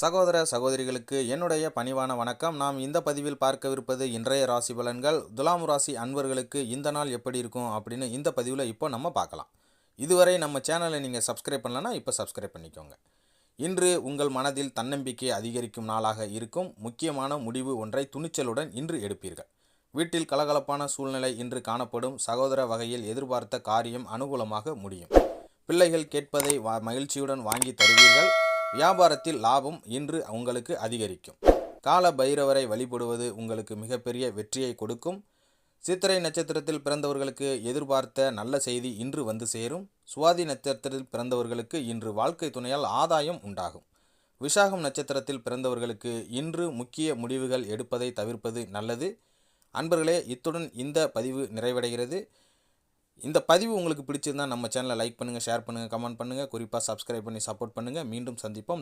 சகோதர சகோதரிகளுக்கு என்னுடைய பணிவான வணக்கம். நாம் இந்த பதிவில் பார்க்கவிருப்பது இன்றைய ராசி பலன்கள். துலாம் ராசி அன்பர்களுக்கு இந்த நாள் எப்படி இருக்கும் அப்படின்னு இந்த பதிவில் இப்போ நம்ம பார்க்கலாம். இதுவரை நம்ம சேனலை நீங்கள் சப்ஸ்கிரைப் பண்ணலன்னா இப்போ சப்ஸ்கிரைப் பண்ணிக்கோங்க. இன்று உங்கள் மனதில் தன்னம்பிக்கை அதிகரிக்கும் நாளாக இருக்கும். முக்கியமான முடிவு ஒன்றை துணிச்சலுடன் இன்று எடுப்பீர்கள். வீட்டில் கலகலப்பான சூழ்நிலை இன்று காணப்படும். சகோதர வகையில் எதிர்பார்த்த காரியம் அனுகூலமாக முடியும். பிள்ளைகள் கேட்பதை வா மகிழ்ச்சியுடன் வாங்கி தருவீர்கள். வியாபாரத்தில் லாபம் இன்று உங்களுக்கு அதிகரிக்கும். கால பைரவரை வழிபடுவது உங்களுக்கு மிகப்பெரிய வெற்றியை கொடுக்கும். சித்திரை நட்சத்திரத்தில் பிறந்தவர்களுக்கு எதிர்பார்த்த நல்ல செய்தி இன்று வந்து சேரும். சுவாதி நட்சத்திரத்தில் பிறந்தவர்களுக்கு இன்று வாழ்க்கை துணையால் ஆதாயம் உண்டாகும். விசாகம் நட்சத்திரத்தில் பிறந்தவர்களுக்கு இன்று முக்கிய முடிவுகள் எடுப்பதை தவிர்ப்பது நல்லது. அன்பர்களே இத்துடன் இந்த பதிவு நிறைவடைகிறது. இந்த பதிவு உங்களுக்கு பிடிச்சிருந்தா நம்ம சேனலை லைக் பண்ணுங்கள் ஷேர் பண்ணுங்கள் கமெண்ட் பண்ணுங்கள் குறிப்பாக சப்ஸ்கிரைப் பண்ணி சப்போர்ட் பண்ணுங்கள் மீண்டும் சந்திப்போம்.